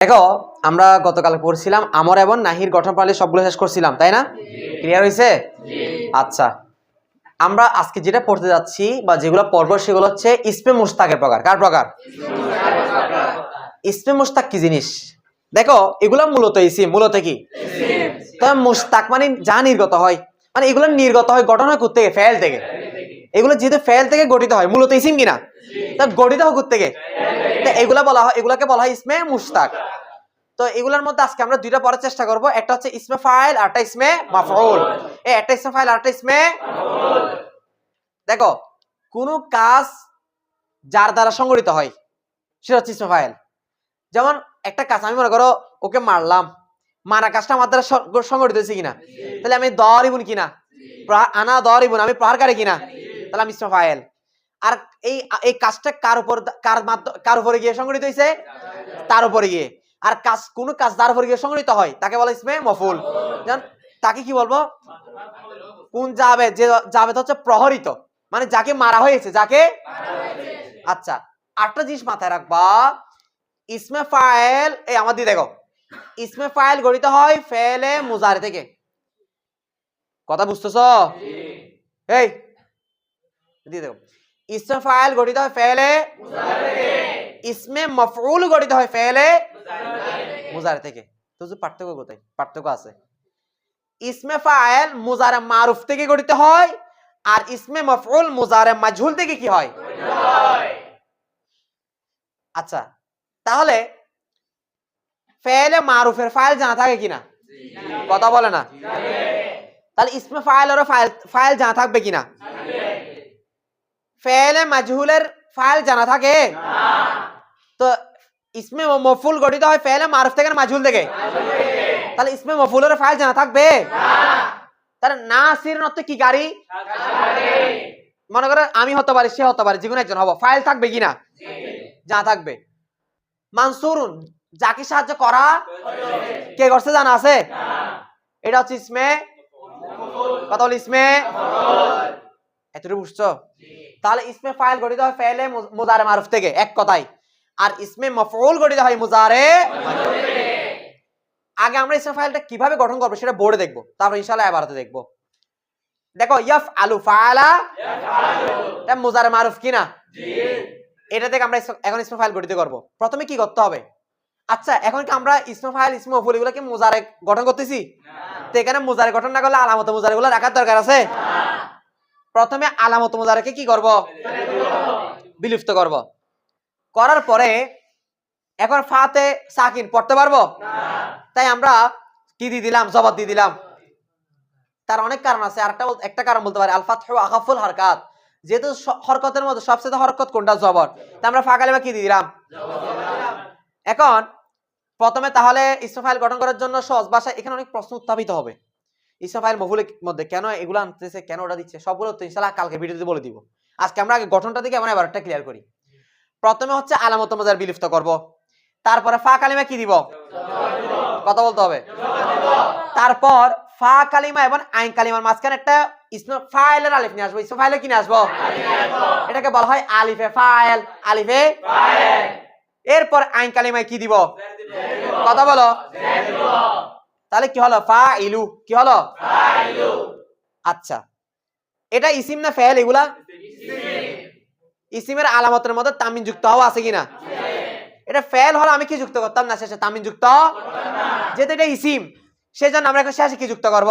দেখো আমরা গতকাল পড়ছিলাম আমর এবং নাহির গঠন প্রণালী সবগুলো শেষ করছিলাম তাই না? ক্লিয়ার হয়েছে আচ্ছা আমরা আজকে যেটা পড়তে যাচ্ছি বা যেগুলো পর্ব সেগুলো হচ্ছে ইসমে মুস্তাকের প্রকার। কার প্রকার? ইসমে মুস্তাক কি জিনিস? দেখো এগুলো মূলত ইসিম মূলত কি? তবে মুস্তাক মানে যা নির্গত হয় মানে এগুলো নির্গত হয় গঠন হয় থেকে ফেল থেকে। এগুলো যেহেতু ফেল থেকে গঠিত হয়, মূলত ইসিম কিনা? তা গঠিত হয় থেকে এগুলা বলা হয়, এগুলাকে বলা হয় ইসমে মুস্তাক তো এগুলোর মধ্যে আজকে আমরা দুইটা পড়ার চেষ্টা করব, একটা হচ্ছে ইসমে ফাইল, আর একটা ইসমে মাফউল। এই একটা ইসমে ফাইল, আর একটা ইসমে দেখো, কোন কাজ যার দ্বারা সংগঠিত হয়, সেটা হচ্ছে ইসমে ফাইল। যেমন একটা কাজ, আমি মনে করো ওকে মারলাম, মারা কাজটা আমার দ্বারা সংগঠিত হয়েছে কিনা? তাহলে আমি দরিবুন কিনা? প্রা- আনা দরিবুন আমি প্রহারকারী কিনা? তাহলে আমি ইসমে ফাইল আর এই এই কাজটা কার উপর কার কার উপরে গিয়ে সংগঠিত হয়েছে তার উপরে গিয়ে। আর কাজ কোন কাজ তার উপরে গিয়ে সংগঠিত হয় তাকে বলে ইসমে মফুল তাকে কি বলব? কোন যাবে যে যাবে হচ্ছে প্রহরিত মানে যাকে মারা হয়েছে যাকে? আচ্ছা আটটা জিনিস মাথায় রাখবা। ইসমে ফাইল এই আমার দিয়ে দেখো। ইসমে ফাইল গঠিত হয় ফেলে মুজারে থেকে। কথা বুঝতেছ? এই দিয়ে দেখো ইসমে ফাইল গঠিত হয় ফেলে ইসমে মফউল গঠিত হয় ফেলে মুজারে থেকে তো যে পার্থক্য কোথায় পার্থক্য আছে ইসমে ফাইল মুজারে মারুফ থেকে গঠিত হয় আর ইসমে মফউল মুজারে মাজহুল থেকে কি হয় আচ্ছা তাহলে ফেলে মারুফের ফাইল জানা থাকে কিনা কথা বলে না তাহলে ইসমে ফাইল আর ফাইল ফাইল জানা থাকবে কিনা ফেলে মাজহুলের ফাইল জানা থাকে তো ইসমে মফুল গঠিত হয় ফেলে মারুফ থেকে না মাজহুল থেকে তাহলে ইসমে মফুলের ফাইল জানা থাকবে তাহলে নাসির অর্থ কি গাড়ি মনে করো আমি হতে পারি সে হতে পারে যে কোনো একজন হব ফাইল থাকবে কিনা যা থাকবে মানসুরুন যাকে সাহায্য করা কে করছে জানা আছে এটা হচ্ছে ইসমে কথা বলি ইসমে এতটুকু বুঝছ তাহলে ইসমে ফাইল গঠিত হয় ফেলে মুজারে মারুফ থেকে, এক কথায়। আর ইসমে মফউল গঠিত হয় মুজারে আগে আমরা ইসমে ফাইলটা কীভাবে গঠন করব সেটা বোর্ডে দেখব, তারপর ইনশাআল্লাহ এবারতে দেখব। দেখো ইয়াফ আলু ফালা এটা মুজারে মারুফ কিনা? এটা থেকে আমরা এখন ইসমে ফাইল গঠিত করব। প্রথমে কি করতে হবে? আচ্ছা এখন কি আমরা ইসমে ফাইল, ইসমে মফুল এগুলো কি মুজারে গঠন করতেছি? তো এখানে মুজারে গঠন না করলে আলামত মুজারে গুলো রাখার দরকার আছে? প্রথমে আলামত মুজারেকে কি করব? বিলুপ্ত করব। করার পরে এখন ফাতে সাকিন পড়তে পারব? তাই আমরা কি দিয়ে দিলাম? জবাব দিয়ে দিলাম। তার অনেক কারণ আছে। আরেকটা একটা কারণ বলতে পারি। আলফাত আকাফুল হরকাত। যেহেতু হরকতের মধ্যে সবচেয়ে হরকত কোনটা? জবর। তা আমরা ফাঁকালে বা কি দিয়ে দিলাম? এখন প্রথমে তাহলে ইসমাফাইল গঠন করার জন্য সহজ ভাষায় এখানে অনেক প্রশ্ন উত্থাপিত হবে। ইসমাফাইল মহুলের মধ্যে কেন এগুলো আনতেছে, কেন ওটা দিচ্ছে, সবগুলো তো ইনশাল্লাহ কালকে ভিডিওতে বলে দিব। আজকে আমরা আগে গঠনটা দিকে আমরা এবার একটা ক্লিয়ার করি। প্রথমে হচ্ছে আলামত মজার বিলুপ্ত করব। তারপরে ফা কালিমা কি দিব? কথা বলতে হবে। তারপর ফা কালিমা এবং আইন কালিমার মাঝখানে একটা ইসমে, ফাইলের আলিফ নিয়ে আসব। ইসমে ফাইলের কি নিয়ে আসব? এটাকে বলা হয় আলিফে ফাইল, আলিফে এরপর আইন কালিমায় কি দিব? কথা বলো। তাহলে কি হলো? ফা ইলু কি হলো? আচ্ছা। এটা ইসিম না ফেল এগুলা? ইসিমের আলামতের মধ্যে তামিন যুক্ত হওয়া আছে কিনা? এটা ফেল হলো আমি কি যুক্ত করতাম না? শেষে তামিন যুক্ত? যেহেতু এটা ইসিম সেজন্য আমরা এখন শেষে কি যুক্ত করব?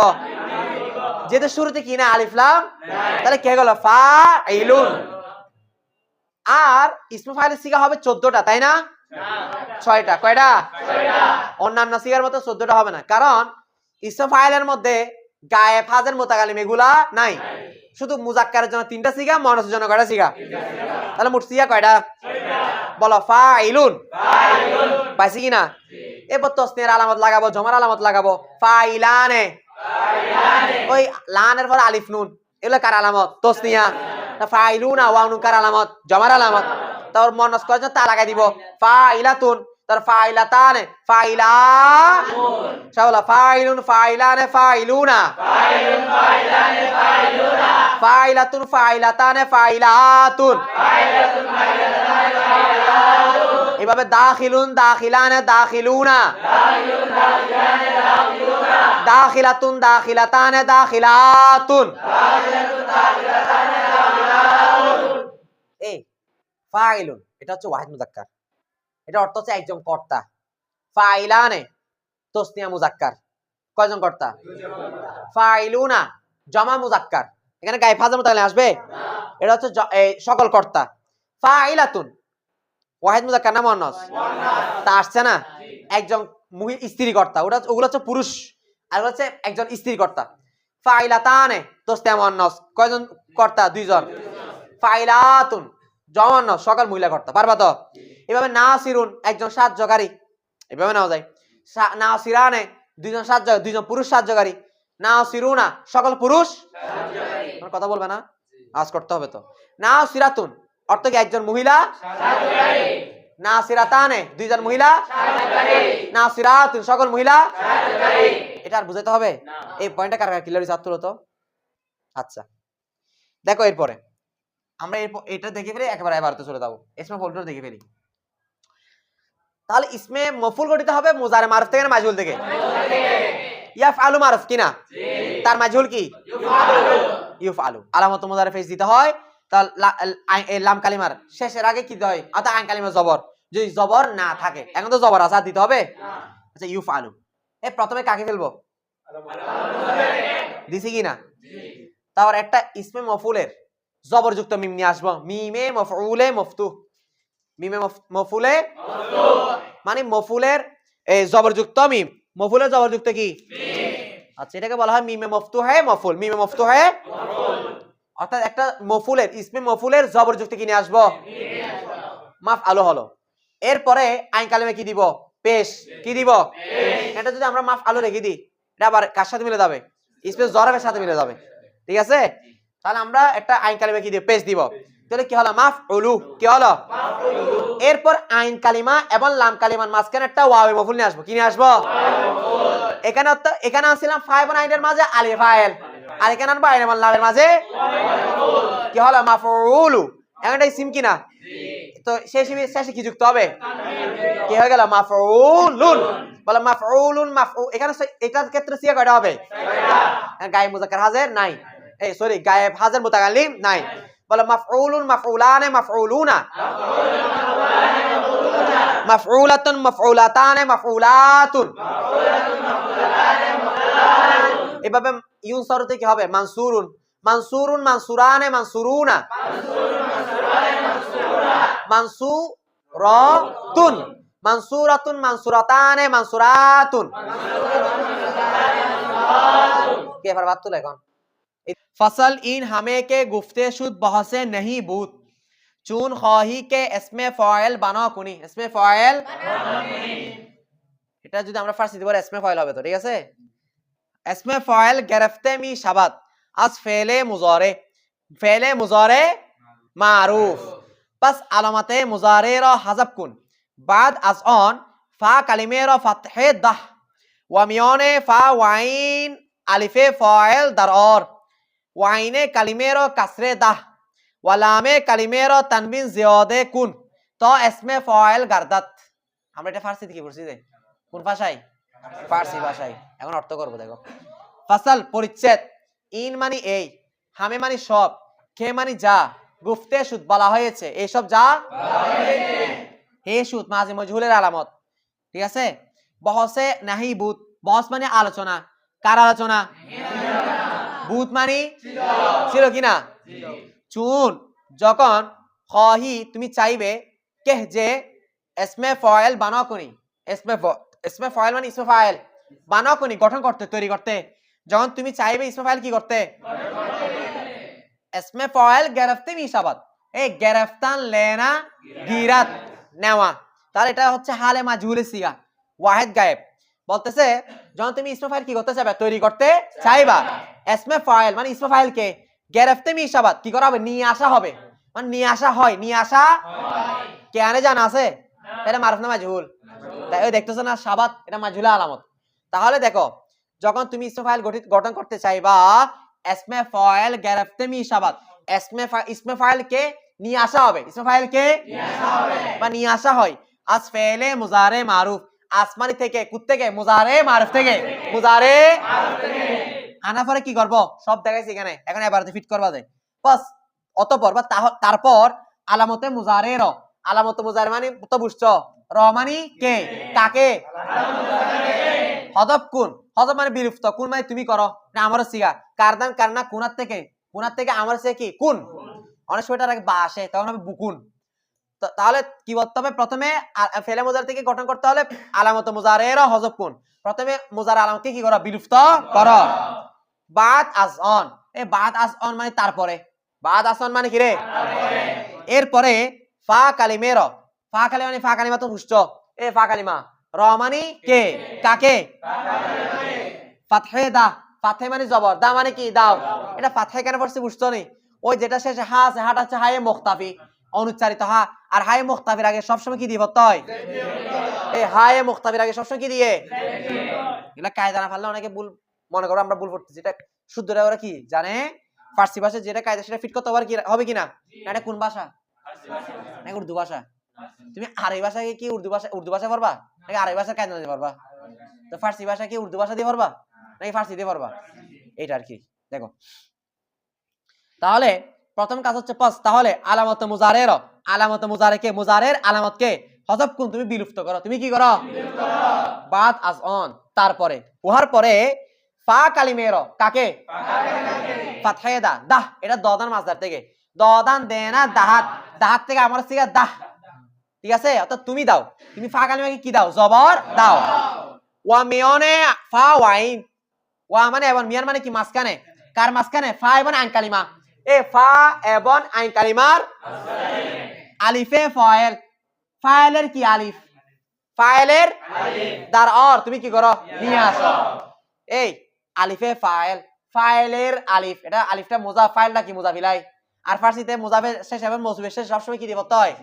যেহেতু শুরুতে কি না? আলিফলাম তাহলে কে গেল? ফা ইলুন আর ইসমে ফাইলের সিগা হবে চোদ্দটা তাই না? ছয়টা, কয়টা? অন্যান্য সিগার মতো চোদ্দটা হবে না। কারণ ইসমে ফাইলের মধ্যে গায়ে ফাজের মোতাকালিম এগুলা নাই। শুধু মুজাক্কারের জন্য তিনটা সিগা মনসের জন্য কয়টা সিগা? তাহলে মোট সিগা কয়টা? বলো ফা ইলুন পাইছি কিনা? এরপর তসনিয়ার আলামত লাগাবো, জমার আলামত লাগাবো। ফা ইলানে ওই লানের পর আলিফ নুন। এগুলো কার আলামত? তসনিয়া। ফাইলুনা ওয়াউনুন কার আলামত? জমার আলামত। তারপর মনস করার জন্য তা লাগাই দিব। ফাইলাতুন তার ফাইলাতানে ফাইলা সবলা ফাইলুন ফাইলানে ফাইলুনা। ফাইলাতুন ফাইলাতানে ফাইলাতুন। এভাবে দাখিলুন দাখিলানে দাখিলুনা। দাখিলাতুন দাখিলাতানে দাখিলাতুন। এই ফাইলুন, এটা হচ্ছে ওয়াহিদ মুজাক্কার। এটা অর্থ হচ্ছে একজন কর্তা। ফাইলানে তসনিয়া মুজাক্কার। কয়জন কর্তা? ফাইলুনা, জমা মুজাক্কার। এখানে গায়ে ফাজার মতো আসবে? এটা হচ্ছে সকল কর্তা। ফাইলাতুন, ওয়াহিদ মুজাক্কার না মুয়ান্নাস তা আসছে না? একজন স্ত্রী কর্তা। ওটা ওগুলো হচ্ছে পুরুষ, আর হচ্ছে একজন স্ত্রী কর্তা। ফাইলাতানে তসনিয়া মুয়ান্নাস কয়জন কর্তা? দুইজন। ফাইলাতুন জমান্ন সকল মহিলা কর্তা। পারবা তো? এভাবে নাসিরুন একজন সাহায্যকারী এভাবে নেওয়া যায়। সা- নাসিরানে দুইজন সাহায্য দুইজন পুরুষ সাহায্যকারী নাসিরুনা সকল পুরুষ কথা বলবে না? আজ করতে হবে তো। নাসিরাতুন অর্থ কি একজন মহিলা? নাসিরাতানে দুইজন মহিলা? না সিরাতুন সকল মহিলা? এটা আর বুঝাইতে হবে? এই পয়েন্টটা কার ক্লিয়ার আত্মর তো? আচ্ছা। দেখো এরপরে। আমরা এরপর এটা দেখে ফেলি একেবারে এবারতে চলে যাব। ইসমে ফলটা দেখে ফেলি। তাহলে ইসমে মফুল গঠিত হবে মুজারে মারুফ থেকে না মাজহুল থেকে? ইয়াফ আলু মারুফ কিনা তার মাজহুল কি? ইউফ আলু আলামত মুজারে ফেস দিতে হয়। তাহলে লাম কালিমার শেষের আগে কি দিতে হয়? অর্থাৎ আইন কালিমার জবর। যদি জবর না থাকে এখন তো জবর আছে দিতে হবে। আচ্ছা ইউফ আলু এ প্রথমে কাকে ফেলব? দিছি কি না? তারপর একটা ইসমে মফুলের জবরযুক্ত মিম নিয়ে আসব। মিমে মফউলে মফতু মিমে মফ- মফুলে মানে মফুলের জবরযুক্ত মিম। মফুলের জবরযুক্ত কি? আচ্ছা এটাকে বলা হয় মিমে মফতু হয় মফুল মিমে মফতু হয় অর্থাৎ একটা মফুলের ইসমে মফুলের জবরযুক্ত কি নিয়ে আসব? মাফ আলো হলো। এরপরে আইন কালেমে কি দিব? পেশ। কি দিব? এটা যদি আমরা মাফ আলো রেখে দিই এটা আবার কার সাথে মিলে যাবে? ইসমে জরবের সাথে মিলে যাবে। ঠিক আছে? তাহলে আমরা একটা আইন কালিমা কি দিব। পেশ দিব। তাহলে কি হলো? মাফ উলু কি হলো? এরপর আইন কালিমা এবং লাম কালিমার মাঝখানে একটা ওয়াবে মফুল নিয়ে আসব। কি নিয়ে আসব? এখানে তো- এখানে আসছিলাম ফাইভ আইনের মাঝে আলি ফাইল আর এখানে আনব আইন এবং লামের মাঝে কি হলো? মাফউলু। এখন এটা সিম কিনা? তো সেই শেষে শেষে কি যুক্ত হবে? কি হয়ে গেল? মাফউলুন। বলে মাফউলুন মাফউ এখানে এটার ক্ষেত্রে সিয়া কয়টা হবে? গায়ে মুজাক্কার হাজির নাই। এই সরি গায়েব হাজির মুতাকাল্লিম? নাই। বলে, মাফউলুন মাফউলানে মাফউলুনা। মাফউলাতুন মাফউলাতানে মাফউলাতুন। এভাবে ইউন সরতে কি হবে, মানসুরুন। মানসুরুন মানসুরানে মানসুরুনা। মানসুরাতুন। মানসুরাতুন মানসুরাতানে মানসুরাতুন। কে এবার বাদ তুলে এখন? फसल इन हमें के गुफ्ते शुद बहसे नहीं बूत चून खाही के इसमें फॉयल বানা কুনি इसमें फॉयल এটা যদি আমরা ফার্সি দিব इसमें फॉयल হবে তো ঠিক আছে इसमें फॉयल गिरफ्ते मी शबात आज फेले मुजारे फेले मुजारे मारूफ बस علامت मुजारे را حذف کن بعد از آن فا کلمه را فتحه ده و میان فا و عین الف فاعل در آر ওয়াইনে কালিমের কাসরে দাহ ওয়ালামে কালিমের তানবিন জিয়াদে কুন তো এসমে ফয়েল গার্দাত আমরা এটা ফার্সি থেকে পড়ছি যে কোন ভাষায় ফার্সি ভাষায় এখন অর্থ করব দেখো ফাসাল পরিচ্ছেদ ইন মানে এই হামে মানে সব কে মানে যা গুফতে সুদ বলা হয়েছে এইসব যা হে সুদ মাঝে মজহুলের আলামত ঠিক আছে বহসে নাহি বুত বহস মানে আলোচনা কার আলোচনা বুত মানে? ছিল কিনা? চুন। যখন খহি, তুমি চাইবে, কেহ যে এসমে ফয়েল বানাও করি এসমে এসমে ফয়েল মানে ইসমে ফাইল বানাও করি গঠন করতে, তৈরি করতে। যখন তুমি চাইবে, ইসমে ফাইল কি করতে? এসমে ফয়েল গেরফতে মিশাবাদ। এই গেরফতান লেনা গিরাত, নেওয়া। তাহলে এটা হচ্ছে হালে মাজহুলে সিগা। ওয়াহেদ গায়েব। বলতেছে যখন তুমি ইসমে ফাইল কি করতে চাইবে তৈরি করতে চাইবা। এসমে ফাইল মানে ইসমে ফাইল কে? গেরফতে মিশাবাদ কি করা হবে? নিয়ে আসা হবে। মানে নিয়ে আসা হয়, নিয়ে আসা কে আনে জানা আছে? এটা মারুফ না মাজহুল? তাই ওই দেখতেছো না, সাবাত, এটা মাজহুলা আলামত। তাহলে দেখো, যখন তুমি ইসমে ফাইল গঠিত, গঠন করতে চাইবা এসমে ফাইল গেরফতে মিশাবাদ এসমে ইসমে ফাইল কে? নিয়ে আসা হবে। ইসমে ফাইল কে? বা নিয়ে আসা হয়। আজ ফেলে মুজারে মারুফ। আসমানি থেকে কুত থেকে মুজারে মারুফ থেকে। মুজারে আনা পরে কি করব? সব দেখাইছি এখানে। এখন এবার ফিট করবা যায় বাস, অতপর বা তারপর আলামতে মুজারে র। আলামতে মুজারে মানে তো বুঝছ? র মানে কে? কাকে? হদব কোন? হদব মানে বিলুপ্ত। কোন মানে তুমি করো? না আমার সিগা কারদান কারনা কোনার থেকে? কোনার থেকে আমার সে কি? কোন? অনেক সময় তার আগে বা আসে, তখন হবে বুকুন তাহলে কি করতে হবে? প্রথমে ফেলে মোজার থেকে গঠন করতে হলে আলামত মুজারের হজব কোন? প্রথমে মুজার আলামতকে কি করো? বিলুপ্ত করো। বাদ আস অন এ বাদ আস অন মানে তারপরে। বাদ আস অন মানে কি রে? এরপরে ফা কালিমের ফা কালি মানে ফা কালিমা তো বুঝছ এ ফা কালিমা। র মানে কে? কাকে? ফাতহে দা। ফাতহে মানে জবর। দা মানে কি? দাও। এটা ফাতহে কেন পড়ছে বুঝছ নি? ওই যেটা শেষে হা আছে হাটা হচ্ছে হায়ে মুখতাফি। অনুচ্চারিত, হা? আর হায়ে মুখতাফির আগে সবসময় কি দিয়ে পড়তে হয়? এই হায়ে মুখতাফির আগে সবসময় কি দিয়ে? এগুলা কায়দা না পারলে অনেকে ভুল মনে করো, আমরা ভুল করতেছি। এটা শুদ্ধরা ওরা কি জানে? ফার্সি ভাষা যেটা কায়দা সেটা ফিট করতে কি, হবে কিনা? এটা কোন ভাষা? নাকি উর্দু ভাষা। তুমি আরবি ভাষাকে কি উর্দু ভাষা উর্দু ভাষা পারবা নাকি আরবি ভাষা কায়দা দিয়ে পারবা তো ফার্সি ভাষা কি উর্দু ভাষা দিয়ে পারবা নাকি ফার্সি দিয়ে পারবা এইটা আর কি, দেখো। তাহলে প্রথম কাজ হচ্ছে পাস, তাহলে আলামত মুজারের, আলামত মুজারে কে? মুজারের আলামত কে? হজব কোন তুমি বিলুপ্ত করো। তুমি কি করো? বাদ আজ অন। তারপরে, উহার পরে, ফা কালিমের, কাকে? ফাতহায়ে দা। দাহ, এটা দদান মাছদার থেকে। দদান দে না দাহাত। দাহাত থেকে আমার থেকে দাহ। ঠিক আছে? অর্থাৎ তুমি দাও। তুমি ফা কালিমাকে কি দাও? জবর দাও। ওয়া মিয়নে ফা ওয়াইন। ওয়া মানে এবং মিয়ান মানে কি? মাঝখানে। কার মাঝখানে? ফা এবং আইন কালিমা। এ কালিমার আলিফে, ফয়েল। কি আলিফ? তুমি কি এই, আলিফে ফাইলের আলিফ, এটা আলিফটা মোজা ফাইলটা কি আর ফার্সিতে মোজাফের শেষ এবং মজুবের শেষ সবসময় কি দিয়ে পড়তে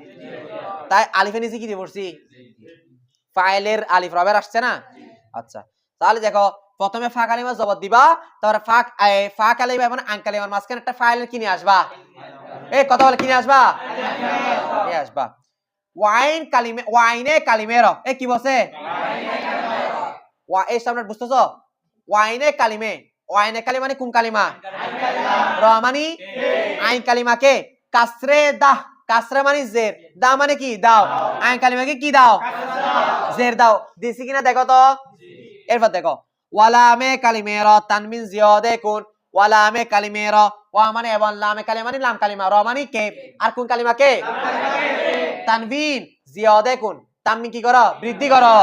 তাই আলিফে নিচে কি পড়ছি ফাইলের আলিফ, রবের আসছে না? আচ্ছা তাহলে দেখো প্রথমে ফা কালিমা জবর দিবা, তারপরে ফা ফা কালিমা এবং আন কালিমার মাঝখানে একটা ফাইলের কিনে আসবা। এই কথা বলে কিনে আসবা? আসবা। ওয়াইন কালিমে, ওয়াইনে কালিমের এ কি বসে এই সামনে বুঝতেছো? ওয়াইনে কালিমে। ওয়াইনে কালিমা মানে কোন কালিমা? রহমানি আইন কালিমাকে কাসরে দাহ। কাসরে মানে জের। দা মানে কি? দাও। আইন কালিমাকে কি দাও? জের দাও। দিছি কিনা দেখো তো? এরপর দেখো। ওয়ালামে কালিমের তানমিন জিয়াদে কোন ওয়ালামে কালিমের ওয়া মানে এবং লামে কালিমা মানে লাম কালিমা র মানে কে আর কোন কালিমা কে তানবিন জিয়াদে কোন তানবিন কি করো বৃদ্ধি করো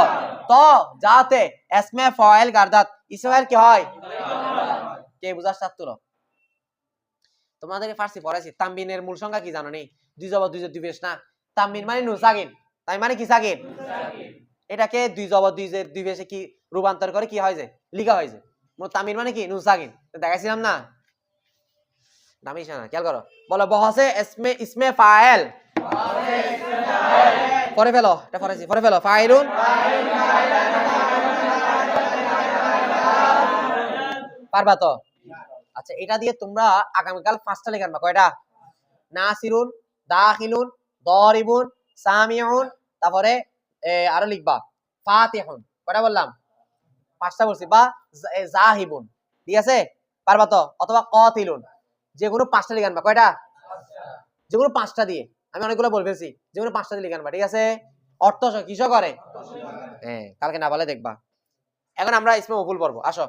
তো যাতে এসমে ফয়েল গার্দাত ইসমাইল কি হয় কে বুঝার ছাত্র তোমাদেরকে ফার্সি পড়াইছি তানবিনের মূল সংখ্যা কি জানো নি দুই জবর দুই দুই পেশ না তানবিন মানে নু সাকিন তাই মানে কি সাকিন এটাকে দুই জবর দুই জের দুই পেশে কি রূপান্তর করে, কি হয় যে? লিখা হয় যে। তামিল মানে কি? নু সাকিন দেখাইছিলাম না? দামি খেয়াল করো। বলো ইসমে ইসমে পরে ফেলো, এটা পরে ফেলো পারবা তো? আচ্ছা এটা দিয়ে তোমরা আগামীকাল পাঁচটা লেখান বা কয়টা? নাসিরুন, দাখিলুন, দরিবুন, সামিউন, তারপরে আরও লিখবা। ফাতেহন। কটা বললাম? পাঁচটা বলছি। বা জাহিবুন। ঠিক আছে? পারবা তো? অথবা কতিলুন। যে কোনো পাঁচটা লিখে আনবা। কয়টা? যে কোনো পাঁচটা দিয়ে। আমি অনেকগুলো বলবেছি যে কোনো পাঁচটা দিয়ে লিখে আনবা। ঠিক আছে? অর্থ কিস করে? হ্যাঁ কালকে না বলে দেখবা। এখন আমরা ইসমে মকুল পড়ব। আসো।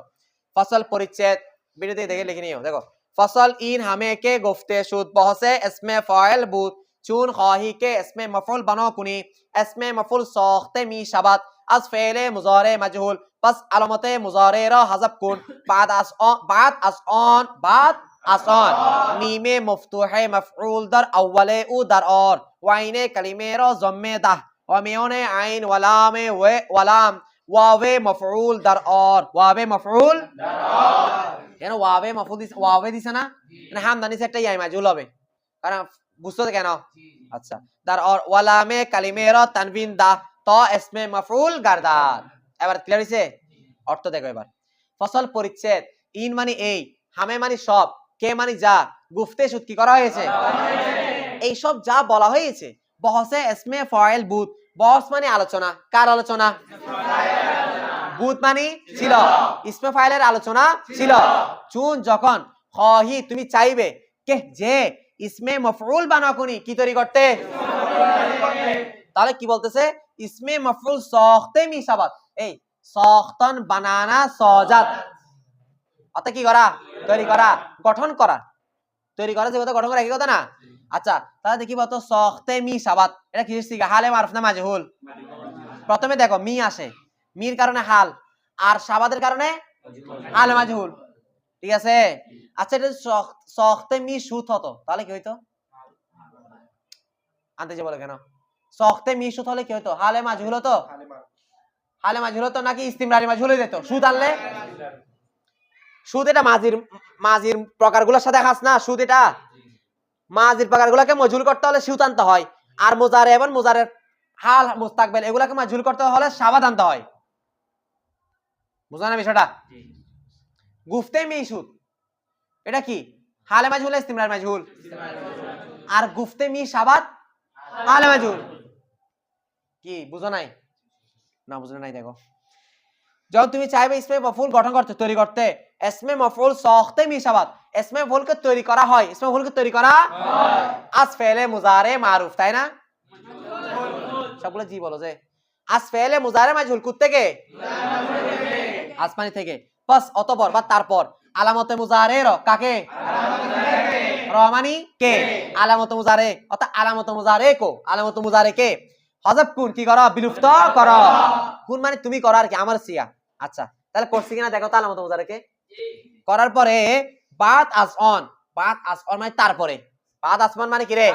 ফসল পরিচ্ছেদ। বিরতি দেখে লিখে নিও। দেখো। ফসল ইন হামে কে গোফতে সুদ বহসে ইসমে ফয়েল বুথ চুন খহিকে এসমে মফুল বানাও কুনি এসমে মফুল সখতে মি শাবাত আজ ফেলে মুজারে মাজহুল বাস আলামতে মুজারে র হাজাব কুন বাদ আস বাদ আস অন বাদ আসন মিমে মফতুহে মফউল দর আউয়ালে উ দর অর ওয়াইনে কালিমে র জম্মে দাহ ওয়ামিয়নে আইন ওয়ালামে ওয়ে ওয়ালাম ওয়াবে মফউল দর অর ওয়াবে মফউল দর অর কেন ওয়াবে মফউল দিছে ওয়াবে দিছে না না হামদানি সেটাই আই মাজুল হবে কারণ বুঝছ তো কেন? আচ্ছা। অর ওয়ালামে কালিমের তানবিন দা ত এসমে মফুল গারদার। এবার ক্লিয়ার হইছে? অর্থ দেখো এবার। ফসল পরিচ্ছেদ ইন মানে এই হামে মানে সব কে মানে যা গুফতে সুদ কি করা হয়েছে? এই সব যা বলা হয়েছে বহসে এসমে ফয়েল বুত বস মানে আলোচনা কার আলোচনা? বুধ মানে ছিল ইসমে ফাইলের আলোচনা ছিল। চুন যখন খহি তুমি চাইবে কে যে ইসমে মফরুল বানাকুনি। কি তৈরি করতে? তাহলে কি বলতেছে? ইসমে মফরুল সখতে মিসাবাত এই, সখতন বানানা সজাত। অর্থাৎ কি করা? তৈরি করা, গঠন করা। তৈরি করা যে কথা গঠন করা একই কথা না? আচ্ছা তাহলে দেখি বলতো সখতে মি সাবাত এটা কি শিখা? হালে মারফ না মাজহুল? প্রথমে দেখো, মি আসে। মির কারণে হাল। আর সাবাদের কারণে হালে মাজহুল। ঠিক আছে? আচ্ছা এটা সখ- সখতে মি সুত হতো, তাহলে কি হইতো? আনতে যে বলে কেন? সখতে মি সুত হলে কি হতো হালে মাজহুল হতো? হালে মাজহুল হতো নাকি ইস্তিমরারি মাজহুল হয়ে যেত? সুদ আনলে? সুদ এটা মাজির মাজির প্রকারগুলোর সাথে খাস না, সুদ এটা? মাজির প্রকারগুলোকে মজুল করতে হলে সুদ আনতে হয়। আর মোজারে এবং মোজারের হাল, মুস্তাকবেল, এগুলাকে মজুল করতে হলে সাবাদ আনতে হয়। বুঝলো না বিষয়টা? গুফতে মি সুদ এটা কি? হালে মাজহুল ইস্তিমরার মাজহুল? আর গুফতে মি সাবাদ হালে মাজহুল। কি? বুঝো নাই? না বুঝো নাই, দেখো। যখন তুমি চাইবে ইসমে মফুল গঠন করতে, তৈরি করতে। ইসমে মফুল সখতে মিশাবাত ইসমে ভুলকে তৈরি করা হয়। ইসমে ভুলকে তৈরি করা আজ ফেলে মুজারে মারুফ, তাই না? সবগুলো জি বলো যে। আজ ফেলে মুজারে মাজহুল কুত থেকে আসমানি থেকে। বাস অতপর বা তারপর। আলামতে মুজারে র, কাকে? রহমানি কে? আলামত মুজারে অর্থাৎ আলামত মুজারে কো? আলামত মুজারে কে? হজব কুন, কি করো? বিলুপ্ত করো। কুন মানে তুমি করো আর কি, আমার সিয়া। আচ্ছা তাহলে করছি কিনা? দেখো তো আলামত মুজারে কে? করার পরে, বাত আস অন। বাত আস অন মানে তারপরে। বাত আসমান মানে কি রে?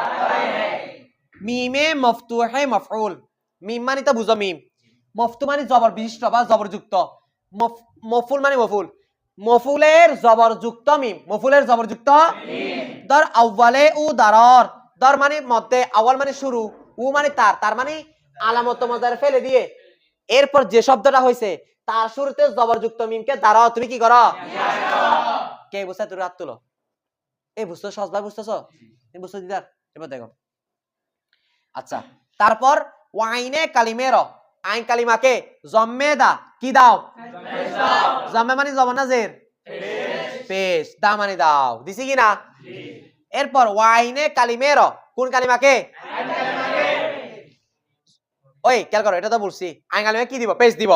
মিমে মফতুহে মফউল। মিম মানে তো বুঝো মিম। মফতু মানে জবর বিশিষ্ট বা জবরযুক্ত। মফুল মানে মফুল। মফুলের জবরযুক্ত মিম। মফুলের জবরযুক্ত আউ্বালে উ দারর। দর মানে মধ্যে মানে শুরু, উ মানে তার। তার মানে আলামত মজার ফেলে দিয়ে। এরপর যে শব্দটা হয়েছে তার শুরুতে জবরযুক্ত মিমকে দাঁড়াও তুমি কি করো? কে বুঝতে তুমি হাত তুলো। এই সহজ ভাই বুঝতেছ? বুঝতে দিদার? এবার দেখো। আচ্ছা তারপর ওয়াইনে কালিমের আইন কালিমাকে জম্মে দা। কি দাও? জম্মে মানে জমা না জের? পেশ। দা মানে দাও। দিছি কি না? এরপর ওয়াইনে কালিমের কোন কালিমাকে ওই, খেয়াল করো, এটা তো বলছি। আইন কালিমা কি দিব? পেশ দিব।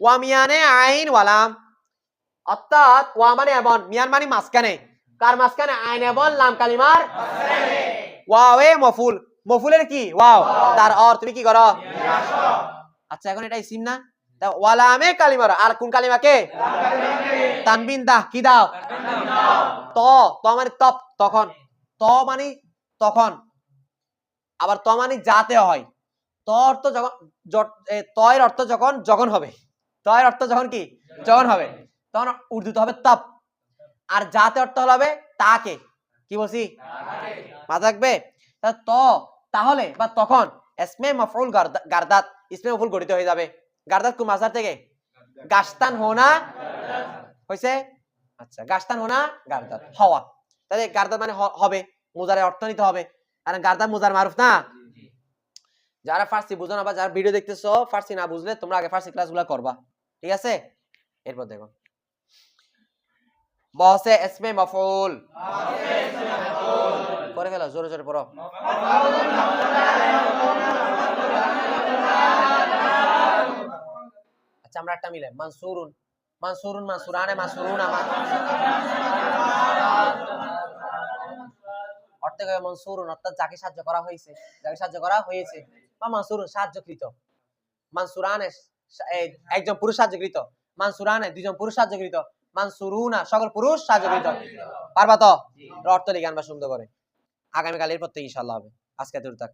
ওয়া মিয়ানে আইন ওয়ালাম। অর্থাৎ ওয়া মানে এমন, মিয়ান মানে মাঝখানে। কার মাঝখানে? আইন এবং লাম কালিমার ওয়াওয়ে মফুল। মফুলের কি? ওয়াও। তার অর, তুমি কি করো? আচ্ছা এখন এটা ইসিম না? ওয়ালামে কালিমার, আর কোন কালিমাকে তানবিন দাহ, কি দাও? ত ত মানে তপ, তখন। ত মানে তখন। আবার ত মানে যাতে হয়। ত অর্থ যখন তয়ের অর্থ যখন যখন হবে। তয়ের অর্থ যখন কি? যখন হবে। তখন উর্দুতে হবে তপ। আর যাতে অর্থ হলো হবে তাকে। কি বলছি? মাথা থাকবে? ত তাহলে বা তখন, এসমে গারদা- গারদাত। ইসমে মফুল গঠিত হয়ে যাবে। গার্দাত কোন মাসার থেকে? গাস্তান হোনা হয়েছে আচ্ছা গাস্তান হোনা গারদাত। হওয়া। তাহলে গারদাত মানে হবে। মুজারে অর্থ নিতে হবে। কারণ গারদাত মুজার মারুফ না? যারা ফার্সি বুঝো না বা যারা ভিডিও দেখতেছো ফার্সি না বুঝলে তোমরা আগে ফার্সি ক্লাসগুলো করবা। ঠিক আছে? এরপর দেখো। বসে এসমে মফউল। পরে ফেলো জোরে জোরে পড়ো। আচ্ছা আমরা একটা মানসুরুন। মানসুরুন মানসুরানে মানসুরুন আমার। অর্থে মনসুরুন অর্থাৎ যাকে সাহায্য করা হয়েছে যাকে সাহায্য করা হয়েছে বা মানসুরুন সাহায্যকৃত। মানসুরানে একজন পুরুষ সাহায্যকৃত। মানসুরানে দুজন পুরুষ সাহায্যকৃত। মানসুরুনা সকল পুরুষ সাহায্যকৃত। পারবা তো? অর্থ লিখে আনবা সুন্দর করে। আগামীকাল এরপর থেকে ইনশাল্লাহ হবে। আজকে এতটুকু থাক।